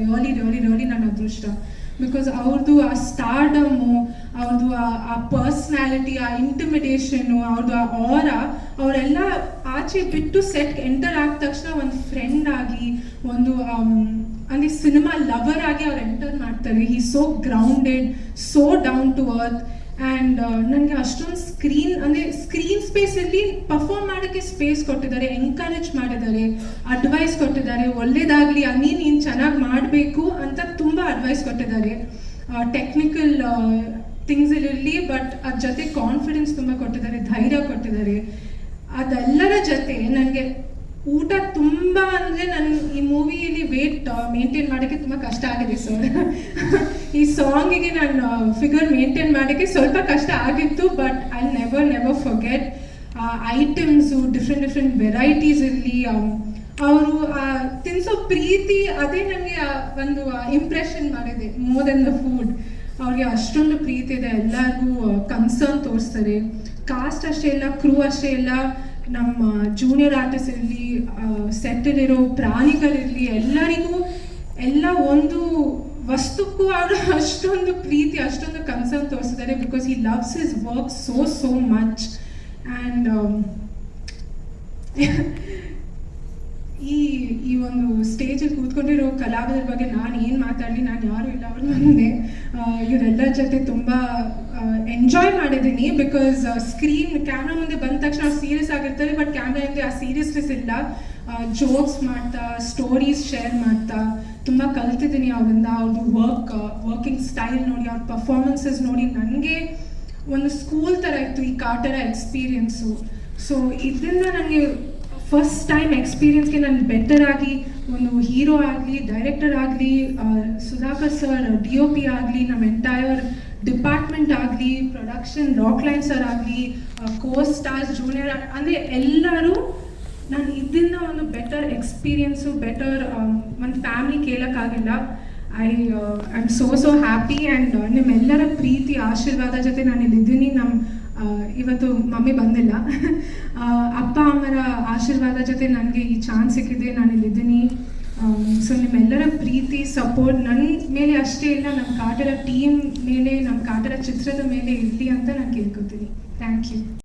Really really really ನನ್ನ ಅದೃಷ್ಟ. Because ಅವ್ರದ್ದು ಆ ಸ್ಟಾರ್ಡಮು ಅವ್ರದ್ದು ಆ ಪರ್ಸ್ನಾಲಿಟಿ ಆ ಇಂಟಿಮಿಡೇಷನ್ನು ಅವ್ರದ್ದು ಆ ಆರ ಅವರೆಲ್ಲ ಆಚೆ ಬಿಟ್ಟು ಸೆಟ್ ಎಂಟರ್ ಆದ ತಕ್ಷಣ ಒಂದು ಫ್ರೆಂಡ್ ಆಗಿ, ಒಂದು ಅಂದರೆ ಸಿನಿಮಾ ಲವರ್ ಆಗಿ ಅವ್ರು ಎಂಟರ್ ಮಾಡ್ತಾರೆ. He so grounded so down to earth and ನನಗೆ ಅಷ್ಟೊಂದು ಸ್ಕ್ರೀನ್ ಅಂದರೆ ಸ್ಕ್ರೀನ್ ಸ್ಪೇಸಲ್ಲಿ ಪರ್ಫಾರ್ಮ್ ಮಾಡೋಕ್ಕೆ ಸ್ಪೇಸ್ ಕೊಟ್ಟಿದ್ದಾರೆ ಎನ್ಕರೇಜ್ ಮಾಡಿದ್ದಾರೆ ಅಡ್ವೈಸ್ ಕೊಟ್ಟಿದ್ದಾರೆ. ಒಳ್ಳೇದಾಗಲಿ ಅನ್ನಿ ನೀನು ಚೆನ್ನಾಗಿ ಮಾಡಬೇಕು ಅಂತ ತುಂಬ ಅಡ್ವೈಸ್ ಕೊಟ್ಟಿದ್ದಾರೆ. ಟೆಕ್ನಿಕಲ್ ಥಿಂಗ್ಸಲ್ಲಿ ಬಟ್ ಅದ್ರ ಜೊತೆ ಕಾನ್ಫಿಡೆನ್ಸ್ ತುಂಬ ಕೊಟ್ಟಿದ್ದಾರೆ, ಧೈರ್ಯ ಕೊಟ್ಟಿದ್ದಾರೆ. ಅದೆಲ್ಲರ ಜೊತೆ ನನಗೆ ಊಟ ತುಂಬ ಅಂದರೆ ನನ್ನ ಈ ಮೂವಿಯಲ್ಲಿ ವೇಟ್ ಮೇಂಟೈನ್ ಮಾಡೋಕ್ಕೆ ತುಂಬ ಕಷ್ಟ ಆಗಿದೆ ಸರ್ ಈ ಸಾಂಗಿಗೆ ನಾನು ಫಿಗರ್ ಮೇಂಟೈನ್ ಮಾಡೋಕ್ಕೆ ಸ್ವಲ್ಪ ಕಷ್ಟ ಆಗಿತ್ತು but I never never forget items different different varieties ಇರಲಿ ಅವರು ತಿನ್ಸೋ ಪ್ರೀತಿ ಅದೇ ನನಗೆ ಒಂದು ಇಂಪ್ರೆಷನ್ ಮಾಡಿದೆ ಮೋರ್ ದೆನ್ ದ ಫುಡ್ ಅವ್ರಿಗೆ ಅಷ್ಟೊಂದು ಪ್ರೀತಿ ಇದೆ, ಎಲ್ಲರಿಗೂ ಕನ್ಸರ್ನ್ ತೋರಿಸ್ತಾರೆ. ಕಾಸ್ಟ್ ಅಷ್ಟೇ ಇಲ್ಲ ಕ್ರೂ ಅಷ್ಟೇ ಇಲ್ಲ, ನಮ್ಮ ಜೂನಿಯರ್ ಆರ್ಟಿಸ್ಟ್ ಇರಲಿ ಸೆಟ್ಟಲ್ಲಿರೋ ಪ್ರಾಣಿಗಳಿರಲಿ, ಎಲ್ಲರಿಗೂ, ಎಲ್ಲ ಒಂದು ವಸ್ತುಕ್ಕೂ ಅವರು ಅಷ್ಟೊಂದು ಪ್ರೀತಿ, ಅಷ್ಟೊಂದು ಕನ್ಸರ್ನ್ ತೋರಿಸಿದ್ದಾರೆ because he loves his work so so much and ಈ ಈ ಸ್ಟೇಜಲ್ಲಿ ಕೂತ್ಕೊಂಡಿರೋ ಕಲಾವಿದರ ಬಗ್ಗೆ ನಾನು ಏನು ಮಾತಾಡಲಿ, ನಾನು ಯಾರು ಇಲ್ಲ. ಅವ್ರ ಮುಂದೆ ಇವರೆಲ್ಲರ ಜೊತೆ ತುಂಬ ಎಂಜಾಯ್ ಮಾಡಿದ್ದೀನಿ ಬಿಕಾಸ್ ಸ್ಕ್ರೀನ್ ಕ್ಯಾಮ್ರಾ ಮುಂದೆ ಬಂದ ತಕ್ಷಣ ಅವ್ರು ಸೀರಿಯಸ್ ಆಗಿರ್ತಾರೆ ಬಟ್ ಕ್ಯಾಮ್ರಾ ಹಿಂದೆ ಆ ಸೀರಿಯಸ್ನೆಸ್ ಇಲ್ಲ. ಜೋಕ್ಸ್ ಮಾಡ್ತಾ ಸ್ಟೋರೀಸ್ ಶೇರ್ ಮಾಡ್ತಾ, ತುಂಬ ಕಲ್ತಿದ್ದೀನಿ ಅವರಿಂದ. ಅವ್ರದ್ದು ವರ್ಕ್ ವರ್ಕಿಂಗ್ ಸ್ಟೈಲ್ ನೋಡಿ, ಅವ್ರ ಪರ್ಫಾರ್ಮೆನ್ಸಸ್ ನೋಡಿ ನನಗೆ ಒಂದು ಸ್ಕೂಲ್ ಥರ ಇತ್ತು, ಈ ಕಾಟರ ಎಕ್ಸ್ಪೀರಿಯನ್ಸು ಸೊ ಇದರಿಂದ ನನಗೆ ಫಸ್ಟ್ ಟೈಮ್ ಎಕ್ಸ್ಪೀರಿಯನ್ಸ್ಗೆ ನಾನು ಬೆಟರ್ ಆಗಿ ಒಂದು ಹೀರೋ ಆಗಲಿ ಡೈರೆಕ್ಟರ್ ಆಗಲಿ Sudhakar sir D O P ಆಗಲಿ ನಮ್ಮ ಎಂಟೈರ್ ಡಿಪಾರ್ಟ್ಮೆಂಟ್ ಆಗಲಿ ಪ್ರೊಡಕ್ಷನ್ ರಾಕ್ ಲೈನ್ ಸರ್ ಆಗಲಿ ಕೋ ಸ್ಟಾರ್ಸ್ ಜೂನಿಯರ್ ಅಂದರೆ ಎಲ್ಲರೂ ನಾನು ಇದರಿಂದ ಒಂದು ಬೆಟರ್ ಎಕ್ಸ್ಪೀರಿಯನ್ಸು ಬೆಟರ್ ಒಂದು family ಕೇಳೋಕ್ಕಾಗಿಲ್ಲ I I am so so happy and ನಿಮ್ಮೆಲ್ಲರ ಪ್ರೀತಿ, ಆಶೀರ್ವಾದ ಜೊತೆ ನಾನು ಇಲ್ಲಿದ್ದೀನಿ ನಮ್ಮ ಇವತ್ತು ಮಮ್ಮಿ ಬಂದಿಲ್ಲ. ಅಪ್ಪ ಅಮ್ಮರ ಆಶೀರ್ವಾದ ಜೊತೆ ನನಗೆ ಈ ಚಾನ್ಸ್ ಸಿಕ್ಕಿದೆ. ನಾನು ಇಲ್ಲಿದ್ದೀನಿ ಸೊ ನಿಮ್ಮೆಲ್ಲರ ಪ್ರೀತಿ ಸಪೋರ್ಟ್ ನನ್ನ ಮೇಲೆ ಅಷ್ಟೇ ಇಲ್ಲ ನಮ್ಮ ಕಾಟರ ಟೀಮ್ ಮೇಲೆ ನಮ್ಮ ಕಾಟರ ಚಿತ್ರದ ಮೇಲೆ ಇರಲಿ ಅಂತ ನಾನು ಕೇಳ್ಕೊತೀನಿ. Thank you